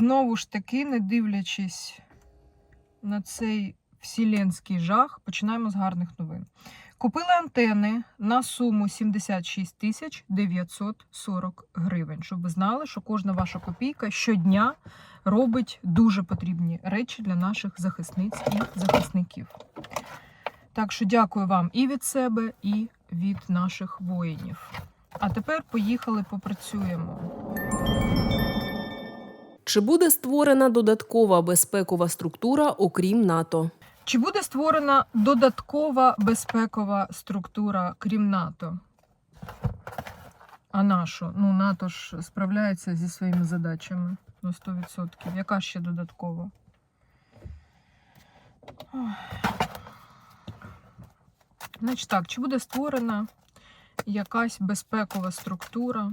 знову ж таки, не дивлячись на цей вселенський жах, починаємо з гарних новин. Купили антени на суму 76 тисяч 940 гривень. Щоб ви знали, що кожна ваша копійка щодня робить дуже потрібні речі для наших захисниць і захисників. Так що дякую вам і від себе, і від наших воїнів. А тепер поїхали попрацюємо. Чи буде створена додаткова безпекова структура, окрім НАТО? Чи буде створена додаткова безпекова структура, крім НАТО? А нащо? Ну, НАТО ж справляється зі своїми задачами на 100%. Яка ще додаткова? Значить так, чи буде створена якась безпекова структура?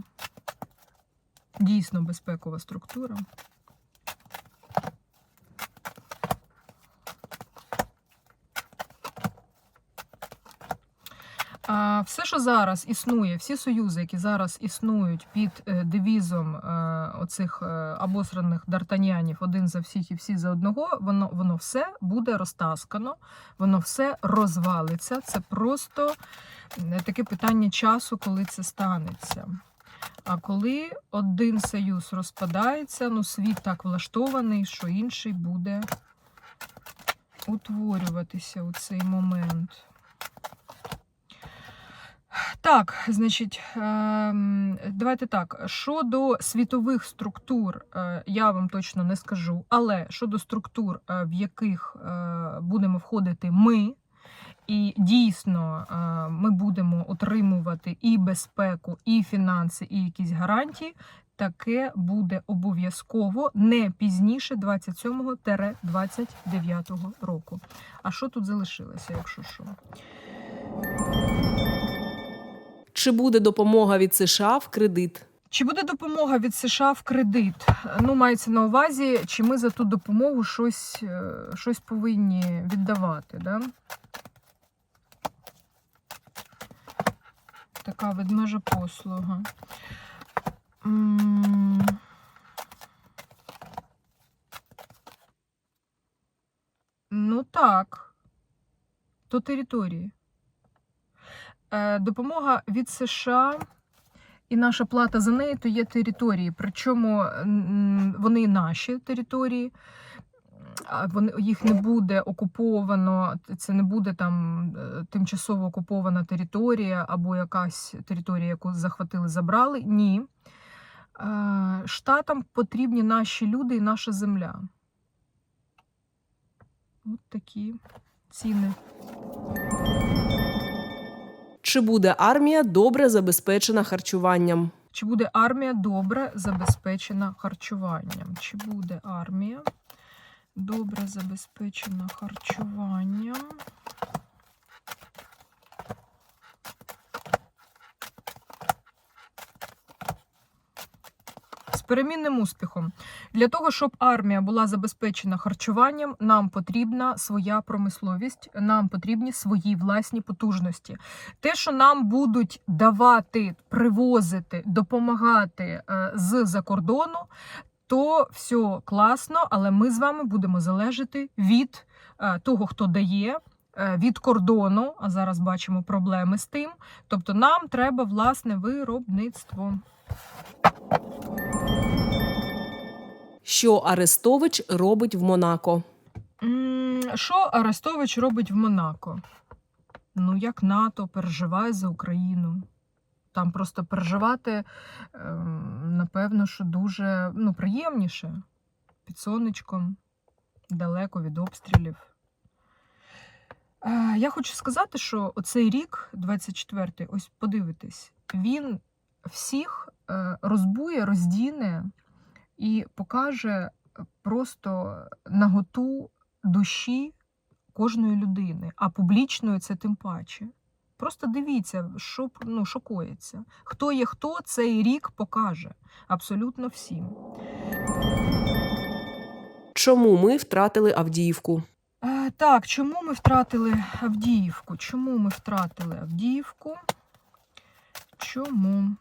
Дійсно безпекова структура. Все, що зараз існує, всі союзи, які зараз існують під е, девізом е, оцих е, обосраних дартанянів, один за всіх і всі за одного, воно, воно все буде розтаскано, воно все розвалиться. Це просто таке питання часу, коли це станеться. А коли один союз розпадається, ну світ так влаштований, що інший буде утворюватися у цей момент. Так, значить, ем, давайте так. Щодо світових структур, е, я вам точно не скажу, але щодо структур, е, в яких е, будемо входити ми, і дійсно ми будемо отримувати і безпеку, і фінанси, і якісь гарантії, таке буде обов'язково не пізніше 27-29 року. А що тут залишилося, якщо що? Чи буде допомога від США в кредит? Чи буде допомога від США в кредит? Ну, мається на увазі, чи ми за ту допомогу щось, е, щось повинні віддавати, да? Така ведмежа послуга. Ну так. То території. Е, Допомога від США і наша плата за неї то є території. Причому вони наші території. Їх не буде окуповано, це не буде там е, тимчасово окупована територія або якась територія, яку захватили, забрали. Ні. Е, Штатам потрібні наші люди і наша земля. От такі ціни. Чи буде армія добре забезпечена харчуванням? Чи буде армія добре забезпечена харчуванням? Чи буде армія добре забезпечена харчуванням? Перемінним успіхом. Для того, щоб армія була забезпечена харчуванням, нам потрібна своя промисловість, нам потрібні свої власні потужності. Те, що нам будуть давати, привозити, допомагати е, з-за кордону, то все класно, але ми з вами будемо залежати від е, того, хто дає. е, Від кордону, а зараз бачимо проблеми з тим. Тобто нам треба власне виробництво. Що Арестович робить в Монако? Що Арестович робить в Монако? Ну, як НАТО переживає за Україну. Там просто переживати, ем, напевно, що дуже ну, приємніше. Під сонечком, далеко від обстрілів. Е, Я хочу сказати, що оцей рік, 24-й, ось подивитись, він всіх е, розбує, роздіне і покаже просто наготу душі кожної людини, а публічної це тим паче. Просто дивіться, що, ну, що коїться. Хто є хто, цей рік покаже абсолютно всім. Чому ми втратили Авдіївку? Е, так, чому ми втратили Авдіївку? Чому ми втратили Авдіївку? Чому?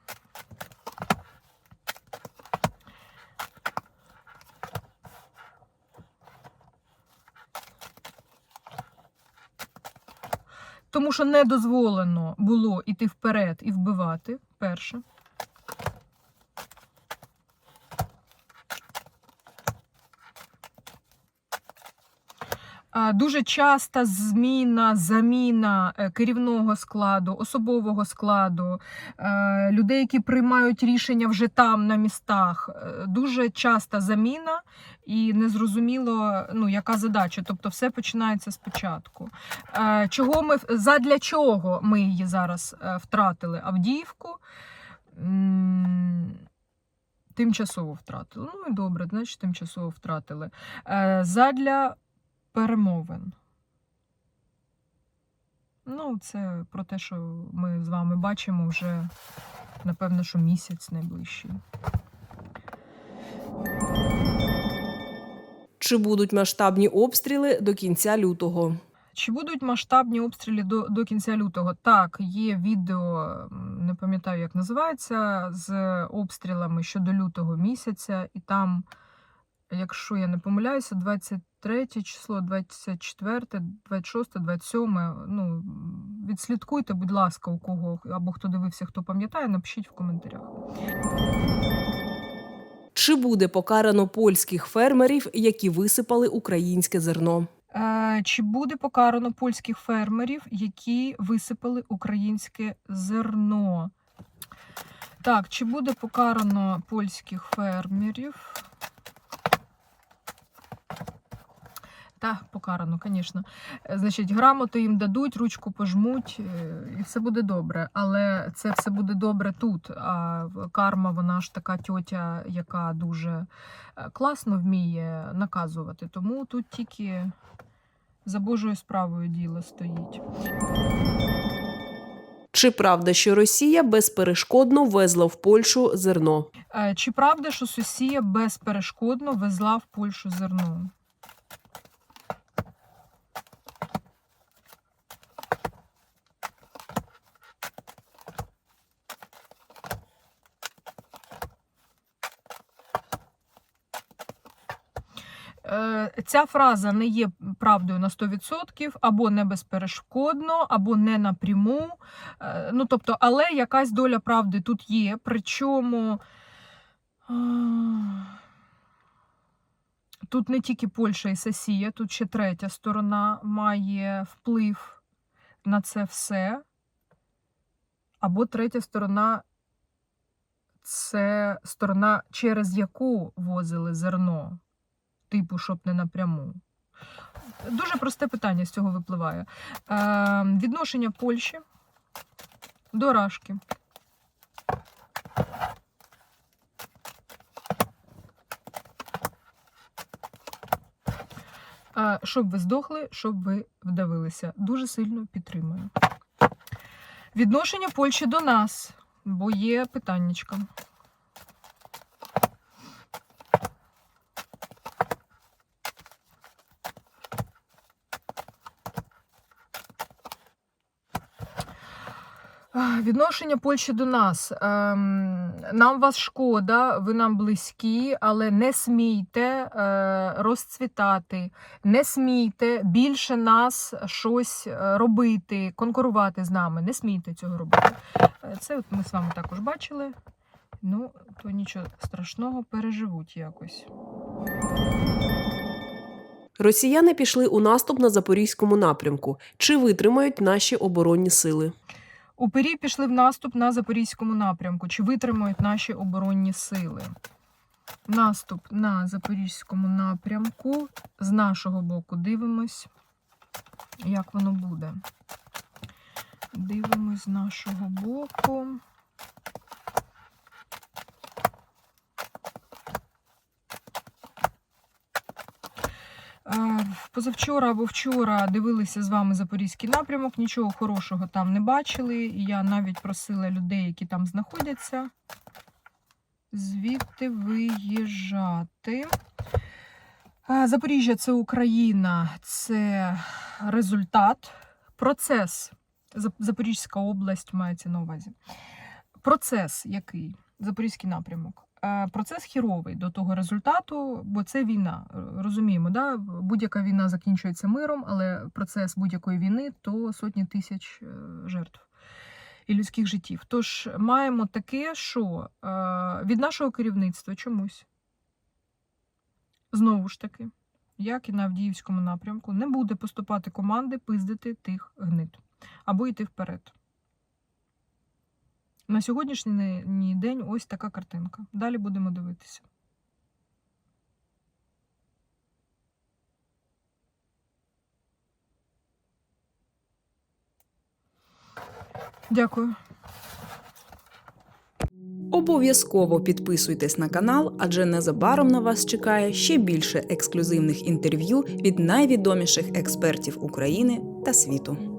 Тому що не дозволено було йти вперед і вбивати перше. Дуже часта зміна, заміна е, керівного складу, особового складу, е, людей, які приймають рішення вже там на містах. Е, Дуже часта заміна і незрозуміло, ну, яка задача. Тобто все починається спочатку. Чого ми задля чого ми її зараз втратили? Авдіївку. Тимчасово втратили. Ну і добре, значить, тимчасово втратили. Задля перемовин. Ну, це про те, що ми з вами бачимо вже, напевно, що місяць найближчий. Чи будуть масштабні обстріли до кінця лютого? Чи будуть масштабні обстріли до, до кінця лютого? Так, є відео, не пам'ятаю, як називається, з обстрілами щодо лютого місяця, і там, якщо я не помиляюся, 23 число, 24, 26, 27. Ну, відслідкуйте, будь ласка, у кого або хто дивився, хто пам'ятає, напишіть в коментарях. Чи буде покарано польських фермерів, які висипали українське зерно? Е, Чи буде покарано польських фермерів, які висипали українське зерно? Так, чи буде покарано польських фермерів? Так, покарано, звісно. Е, Значить, грамоту їм дадуть, ручку пожмуть, е, і все буде добре. Але це все буде добре тут. А карма, вона ж така тьотя, яка дуже е, класно вміє наказувати. Тому тут тільки за Божою справою діло стоїть. Чи правда, що Росія безперешкодно везла в Польщу зерно? Чи правда, що Сосія безперешкодно везла в Польщу зерно? Ця фраза не є правдою на 100%, або не безперешкодно, або не напряму. Е, Ну, тобто, але якась доля правди тут є. Причому тут не тільки Польща і Сесія, тут ще третя сторона має вплив на це все. Або третя сторона це сторона, через яку возили зерно, типу, щоб не напряму. Дуже просте питання з цього випливає. Е, відношення Польщі до Рашки. Е, Щоб ви здохли, щоб ви вдавилися. Дуже сильно підтримую. Відношення Польщі до нас, бо є питаннячка. Відношення Польщі до нас. Ем, Нам вас шкода, ви нам близькі, але не смійте е, розцвітати, не смійте більше нас щось е, робити, конкурувати з нами. Не смійте цього робити. Е, Це от ми з вами також бачили. Ну, то нічого страшного, переживуть якось. Росіяни пішли у наступ на запорізькому напрямку. Чи витримають наші оборонні сили? Упері пішли в наступ на Запорізькому напрямку. Чи витримають наші оборонні сили? Наступ на Запорізькому напрямку. З нашого боку дивимось, як воно буде. Дивимось з нашого боку. Позавчора або вчора дивилися з вами запорізький напрямок, нічого хорошого там не бачили. Я навіть просила людей, які там знаходяться, звідти виїжджати. Запоріжжя це Україна, це результат, процес. Запорізька область мається на увазі. Процес який? Запорізький напрямок. Е, процес хіровий до того результату, бо це війна. Е, Розуміємо, да? будь-яка війна закінчується миром, але процес будь-якої війни то сотні тисяч е, жертв і людських життів. Тож маємо таке, що від нашого керівництва чомусь знову ж таки, як і на Авдіївському напрямку, не буде поступати команди пиздити тих гнид або йти вперед. На сьогоднішній день ось така картинка. Далі будемо дивитися. Дякую. Обов'язково підписуйтесь на канал, адже незабаром на вас чекає ще більше ексклюзивних інтерв'ю від найвідоміших експертів України та світу.